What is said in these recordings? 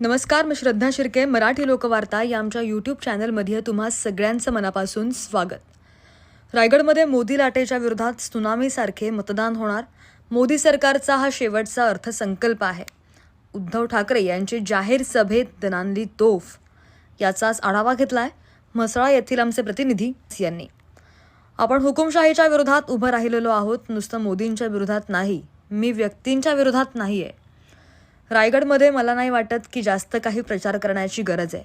नमस्कार मी श्रद्धा शिर्के मराठी लोकवार्ता या आमच्या यूट्यूब चॅनलमध्ये तुम्हा सगळ्यांचं मनापासून स्वागत. रायगडमध्ये मोदी लाटेच्या विरोधात सुनामीसारखे मतदान होणार. मोदी सरकारचा हा शेवटचा अर्थसंकल्प आहे. उद्धव ठाकरे यांची जाहीर सभेत दनानली तोफ. याचाच आढावा घेतलाय म्हसळा येथील आमचे प्रतिनिधी यांनी. आपण हुकुमशाहीच्या विरोधात उभं राहिलेलो आहोत. नुसतं मोदींच्या विरोधात नाही. मी व्यक्तींच्या विरोधात नाही आहे रायगडमध्ये मला नाही वाटत की जास्त काही प्रचार करण्याची गरज आहे.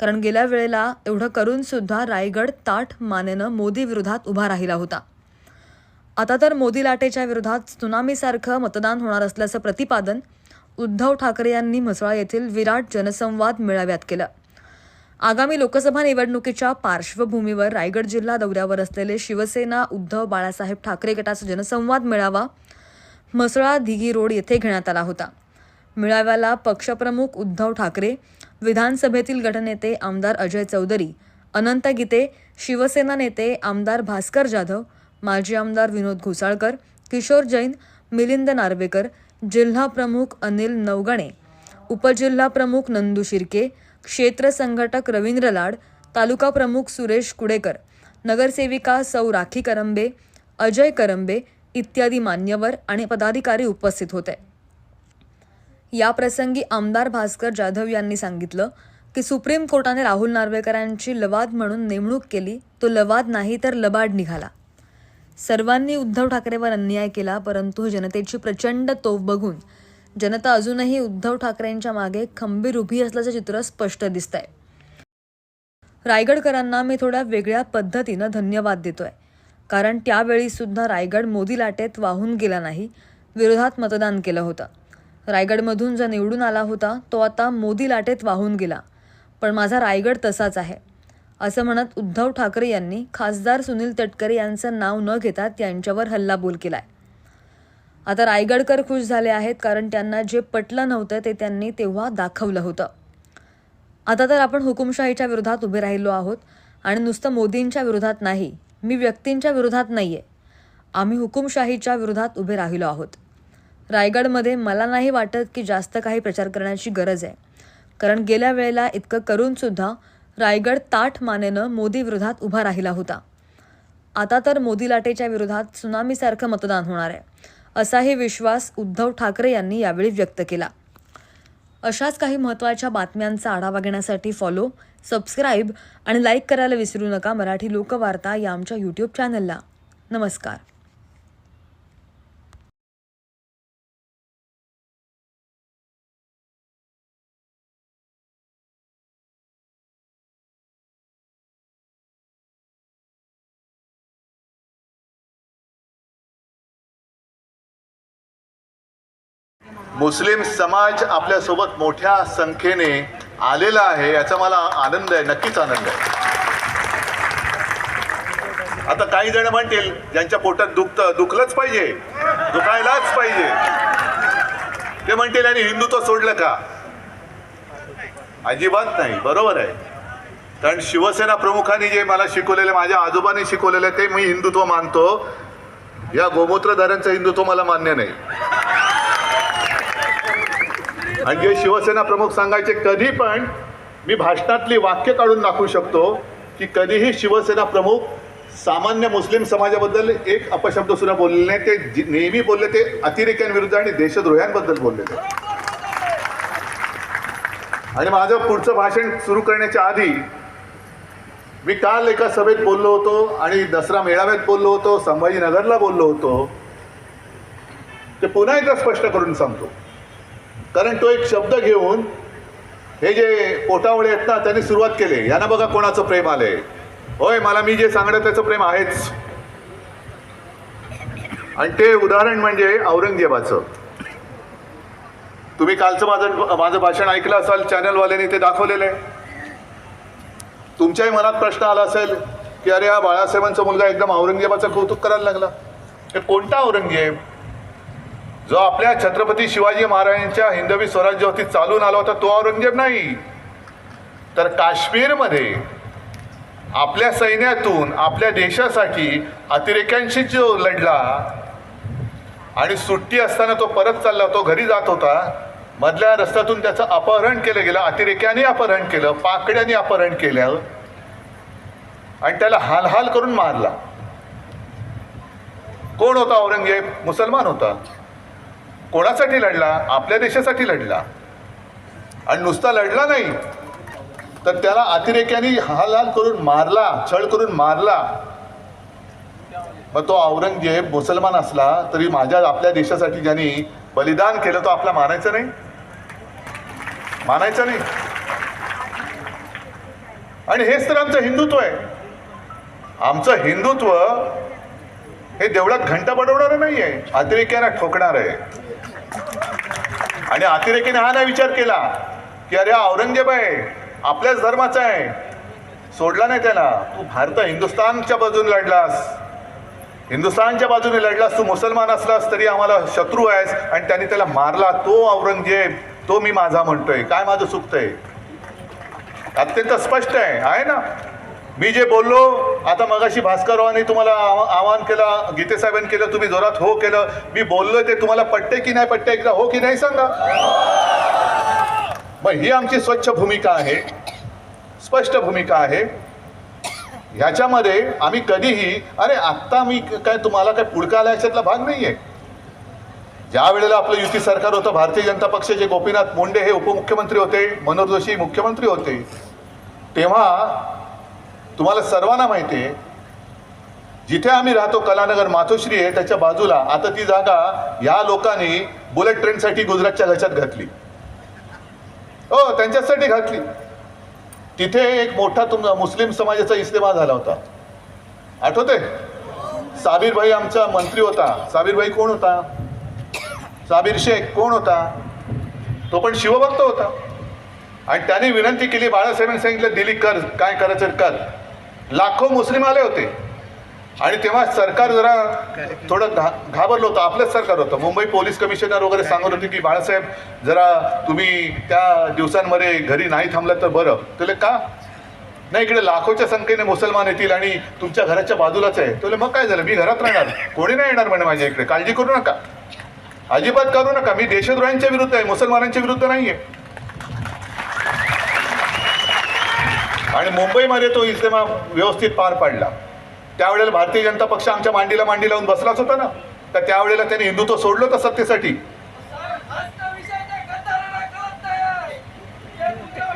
कारण गेल्या वेळेला एवढं करूनसुद्धा रायगड ताठ मानेनं मोदी विरोधात उभा राहिला होता. आता तर मोदी लाटेच्या विरोधात त्सुनामीसारखं मतदान होणार असल्याचं प्रतिपादन उद्धव ठाकरे यांनी म्हसळा येथील विराट जनसंवाद मेळाव्यात केलं. आगामी लोकसभा निवडणुकीच्या पार्श्वभूमीवर रायगड जिल्हा दौऱ्यावर असलेले शिवसेना उद्धव बाळासाहेब ठाकरे गटाचा जनसंवाद मेळावा म्हसळा दिघी रोड येथे घेण्यात आला होता. मेळाव्याला पक्षप्रमुख उद्धव ठाकरे विधानसभेतील गटनेते आमदार अजय चौधरी अनंत गीते शिवसेना नेते आमदार भास्कर जाधव माजी आमदार विनोद घोसाळकर किशोर जैन मिलिंद नार्वेकर जिल्हा प्रमुख अनिल नवगणे उपजिल्हा प्रमुख नंदू शिर्के क्षेत्र संघटक रवींद्र लाड तालुका प्रमुख सुरेश कुडेकर नगरसेविका सौ राखी करंबे अजय करंबे इत्यादी मान्यवर आणि पदाधिकारी उपस्थित होते. याप्रसंगी आमदार भास्कर जाधव यांनी सांगितलं की सुप्रीम कोर्टाने राहुल नार्वेकरांची लवाद म्हणून नेमणूक केली. तो लवाद नाही तर लबाड निघाला. सर्वांनी उद्धव ठाकरेवर अन्याय केला परंतु जनतेची प्रचंड तोफ बघून जनता अजूनही उद्धव ठाकरेंच्या मागे खंबीर उभी असल्याचं चित्र स्पष्ट दिसतंय. रायगडकरांना मी थोड्या वेगळ्या पद्धतीनं धन्यवाद देतोय. कारण त्यावेळी सुद्धा रायगड मोदी लाटेत वाहून गेला नाही. विरोधात मतदान केलं होतं. रायगडमधून जो निवडून आला होता तो आता मोदी लाटेत वाहून गेला. पण माझा रायगड तसाच आहे. असं म्हणत उद्धव ठाकरे यांनी खासदार सुनील तटकरे यांचं नाव न घेता त्यांच्यावर हल्लाबोल केलाय. आता रायगडकर खुश झाले आहेत कारण त्यांना जे पटलं नव्हतं ते त्यांनी तेव्हा दाखवलं होतं. आता तर आपण हुकुमशाहीच्या विरोधात उभे राहिलो आहोत आणि नुसतं मोदींच्या विरोधात नाही मी व्यक्तींच्या विरोधात नाही आहे आम्ही हुकुमशाहीच्या विरोधात उभे राहिलो आहोत. रायगडमध्ये मला नाही वाटत की जास्त काही प्रचार करण्याची गरज आहे. कारण गेल्या वेळेला इतकं करूनसुद्धा रायगड ताठ मानेनं मोदी विरोधात उभा राहिला होता. आता तर मोदी लाटेच्या विरोधात सुनामीसारखं मतदान होणार आहे असाही विश्वास उद्धव ठाकरे यांनी यावेळी व्यक्त केला. अशाच काही महत्त्वाच्या बातम्यांचा आढावा घेण्यासाठी फॉलो सबस्क्राईब आणि लाईक करायला विसरू नका मराठी लोकवार्ता या आमच्या यूट्यूब चॅनलला नमस्कार. मुस्लिम समाज आपल्यासोबत मोठ्या संख्येने आलेला आहे याचा मला आनंद आहे नक्कीच आनंद आहे. आता काही जण म्हणतील ज्यांच्या पोटात दुखतं दुखलंच पाहिजे दुखायलाच पाहिजे. ते म्हणतील आणि हिंदुत्व सोडलं का? अजिबात नाही बरोबर आहे. कारण शिवसेना प्रमुखांनी जे मला शिकवलेलं माझ्या आजोबांनी शिकवलेलं ते मी हिंदुत्व मानतो. या गोमूत्रधाऱ्यांचं हिंदुत्व मला मान्य नाही. आणि जे शिवसेना प्रमुख सांगायचे कधी पण मी भाषणातली वाक्य काढून दाखवू शकतो की कधीही शिवसेना प्रमुख सामान्य मुस्लिम समाजाबद्दल एक अपशब्द सुद्धा बोलले नाही. ते नेहमी बोलले ते अतिरेक्यांविरुद्ध आणि देशद्रोह्यांबद्दल बोलले ते. आणि माझं पुढचं भाषण सुरू करण्याच्या आधी मी काल एका सभेत बोललो होतो आणि दसरा मेळाव्यात बोललो होतो संभाजीनगरला बोललो होतो. ते पुन्हा एकदा स्पष्ट करून सांगतो. कारण तो एक शब्द घेऊन हे जे पोटावळे आहेत ना त्यांनी सुरुवात केली. यांना बघा कोणाचं प्रेम आलंय. होय मला मी जे सांगणं त्याचं प्रेम आहेच. आणि ते उदाहरण म्हणजे औरंगजेबाचं. तुम्ही कालचं माझं माझं भाषण ऐकलं असाल चॅनलवाल्यांनी ते दाखवलेलं आहे. तुमच्याही मनात प्रश्न आला असेल की अरे हा बाळासाहेबांचा मुलगा एकदम औरंगजेबाचं कौतुक करायला लागला. हे कोणता औरंगजेब? जो आपल्या छत्रपती शिवाजी महाराजांच्या हिंदवी स्वराज्यावरती चालून आला होता तो औरंगजेब नाही. तर काश्मीरमध्ये आपल्या सैन्यातून आपल्या देशासाठी अतिरेक्यांशी जो लढला आणि सुट्टी असताना तो परत चालला तो घरी जात होता मधल्या रस्त्यातून त्याचं अपहरण केलं गेलं अतिरेक्याने अपहरण केलं पाकड्याने अपहरण केलं आणि त्याला हालहाल करून मारला. कोण होता औरंगजेब? मुसलमान होता. कोणासाठी लढला? आपल्या देशासाठी लढला. आणि नुसता लढला नाही. तर त्याला अतिरेक्याने हालहाल करून मारला छळ करून मारला. मग तो औरंगजेब मुसलमान असला तरी माझ्या आपल्या देशासाठी ज्यांनी बलिदान केलं तो आपला मानायचं नाही. मानायचा नाही. आणि हेच तर आमचं हिंदुत्व आहे. आमचं हिंदुत्व हे देवळात घंटा बडवणारं नाही आहे अतिरेक्याला ठोकणार आहे. आणि अतिरेकीने हा नाही विचार केला की अरे औरंगजेब आहे आपल्याच धर्माचा आहे. सोडला नाही त्याला. तू भारत हिंदुस्थानच्या बाजूने लढलास. हिंदुस्थानच्या बाजूने लढलास तू मुसलमान असलास तरी आम्हाला शत्रू आहेस आणि त्याने त्याला मारला. तो औरंगजेब तो मी माझा म्हणतोय. काय माझं चुकतंय? अत्यंत स्पष्ट आहे. आहे ना? मी जे बोललो आता मगाशी भास्कररावांनी तुम्हाला आवा- आवाहन केलं गीतेसाहेबांनी केलं तुम्ही जोरात हो केलं. मी बोललो ते तुम्हाला पटते की नाही पटते एकदा हो की नाही सांगा. मग ही आमची स्वच्छ भूमिका आहे स्पष्ट भूमिका आहे. ह्याच्यामध्ये आम्ही कधीही अरे आत्ता मी काय तुम्हाला काय पुडका याच्यातला भाग नाही आहे ज्या वेळेला आपलं युती सरकार होतं भारतीय जनता पक्षाचे गोपीनाथ मुंडे हे उपमुख्यमंत्री होते मनोहर जोशी मुख्यमंत्री होते तेव्हा तुम्हाला सर्वांना माहिती आहे जिथे आम्ही राहतो कलानगर मातोश्री आहे त्याच्या बाजूला आता ती जागा या लोकांनी बुलेट ट्रेनसाठी गुजरातच्या घशात घातली. हो त्यांच्यासाठी घातली. तिथे एक मोठा तुमचा मुस्लिम समाजाचा इस्तेमा झाला होता. आठवते साबीर भाई आमचा मंत्री होता. साबीर भाई कोण होता? साबीर शेख कोण होता? तो पण शिवभक्त होता. आणि त्याने विनंती केली बाळासाहेबांनी सांगितलं दिली कर काय करायचं कर. लाखो मुस्लिम आले होते. आणि तेव्हा सरकार जरा थोडं घा घाबरलं होतं. आपलंच सरकार होतं. मुंबई पोलीस कमिशनर वगैरे सांगत होते की बाळासाहेब जरा तुम्ही त्या दिवसांमध्ये घरी नाही थांबलात तर बरं. तुला का? नाही इकडे लाखोच्या संख्येने मुसलमान येतील आणि तुमच्या घराच्या बाजूलाच आहे. तुला मग काय झालं? मी घरात राहणार. कोणी नाही येणार म्हणे माझ्या इकडे. काळजी करू नका. अजिबात करू नका. मी देशद्रोह्यांच्या विरुद्ध आहे. मुसलमानांच्या विरुद्ध नाही आहे आणि मुंबईमध्ये तो इस्तेमा व्यवस्थित पार पाडला. त्यावेळेला भारतीय जनता पक्ष आमच्या मांडीला मांडी लावून बसलाच होता ना. तर त्यावेळेला त्यांनी हिंदुत्व सोडलं होतं सत्तेसाठी.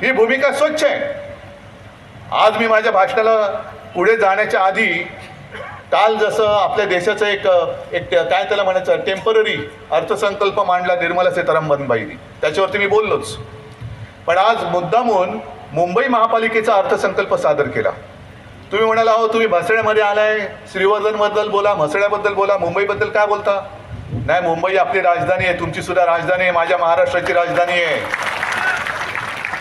ही भूमिका स्वच्छ आहे. आज मी माझ्या भाषणाला पुढे जाण्याच्या आधी काल जसं आपल्या देशाचं एक एक काय त्याला म्हणायचं टेंपररी अर्थसंकल्प मांडला निर्मला सीतारामनबाईंनी. त्याच्यावरती मी बोललोच. पण आज मुद्दामून मुंबई महापालिकेचा अर्थसंकल्प सादर केला. तुम्ही म्हणाला अहो तुम्ही म्हसळ्यामध्ये आलाय. श्रीवर्धनबद्दल बोला म्हसळ्याबद्दल बोला मुंबईबद्दल काय बोलता? नाही मुंबई आपली राजधानी आहे तुमची सुद्धा राजधानी आहे माझ्या महाराष्ट्राची राजधानी आहे.